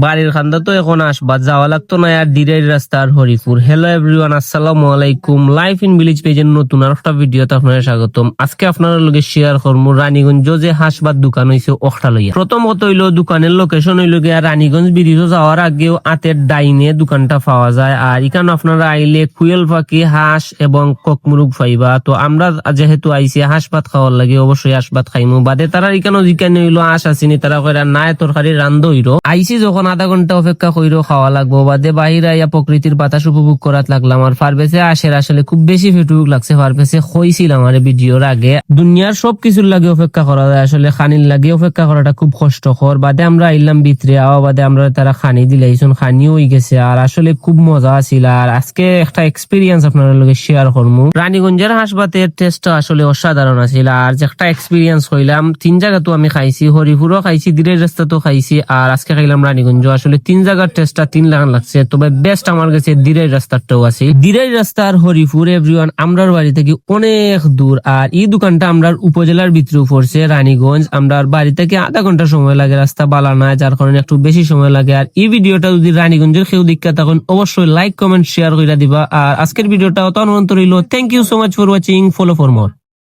বাড়ির খান্দা তো এখন আসবা যাওয়া লাগতো না আর দিরের রাস্তার হরিপুর। হ্যালো এভরিওয়ান আসসালামু আলাইকুম। লাইফ ইন ভিলেজ পেজের নতুন আর একটা ভিডিওতে আপনাদের স্বাগতম। আজকে আপনার লগে শেয়ার করব রানীগঞ্জ যে হাসবাদ দোকান হইছে অখটা লইয়া প্রথমত হইল দোকানের লোকেশন হইল গিয়া রানীগঞ্জ ব্রিজ যাওয়ার আগেও আতের ডাইনে দোকানটা পাওয়া যায়। আর এখানে আপনারা আইলে কুয়েল পাখি হাঁস এবং ককমুরুগ পাইবা। তো আমরা যেহেতু আইছি, হাঁস ভাত খাওয়ার লাগে অবশ্যই হাঁস খাইমু। বাদে তারা এখানে যেখানে হইল হাঁস আসিনি তারা কইরা নাই তরকারি রান্ধ হইরো। আইছি যখন আধা ঘণ্টা অপেক্ষা কইরো খাওয়া লাগবো। বাদে বাহিরে আইয়া প্রকৃতির বাতাস উপভোগ করাত লাগলাম। আর ফার্মেসে আসের আসলে খুব বেশি ফেটুক লাগছে। ফার্মেসে হইছিলাম আর ভিডিওর আগে, দুনিয়ার সব কিছুর লাগে অপেক্ষা করা যায়। আসলে খানির লাগে অপেক্ষা করাটা খুব কষ্টকর। বাদে আমরা আইলাম ভিতরে আওয়া বাদে আমরা তারা খানি দিলাইছুন খানি হয়ে গেছে। আর আসলে খুব মজা আছিল। আর আজকে একটা এক্সপিরিয়েন্স আপনার লগে শেয়ার করব রানীগঞ্জের হাসপাতের টেস্টটা আসলে অসাধারণ আছিল। আর যে একটা এক্সপিরিয়েন্স হইলাম তিন জায়গা তো আমি খাইছি। হরিপুরও খাইছি দিনের রাস্তা তো খাইছি। আর আজকে খাইলাম রানীগঞ্জ আসলে তিন জায়গার টেস্টটা তিন লাগান লাগছে। তবে বেস্ট আমার কাছে দিরের রাস্তাটাও আছে। দিরের রাস্তার হরিপুর এভরিওয়ান আমরার বাড়ি থেকে অনেক দূর। আর এই দোকানটা আমরার উপজেলার ভিতরে পড়ছে, রানীগঞ্জ। আমরার বাড়ি থেকে আধা ঘণ্টা সময় লাগে রাস্তা বালা না যার কারণে একটু বেশি সময় লাগে। আর এই ভিডিওটা যদি রানীগঞ্জের কেউ দীক্ষা তখন অবশ্যই লাইক কমেন্ট শেয়ার করে দিবা। আর আজকের ভিডিওটা অত অনুমন্ত রইল। Thank you so much for watching follow for more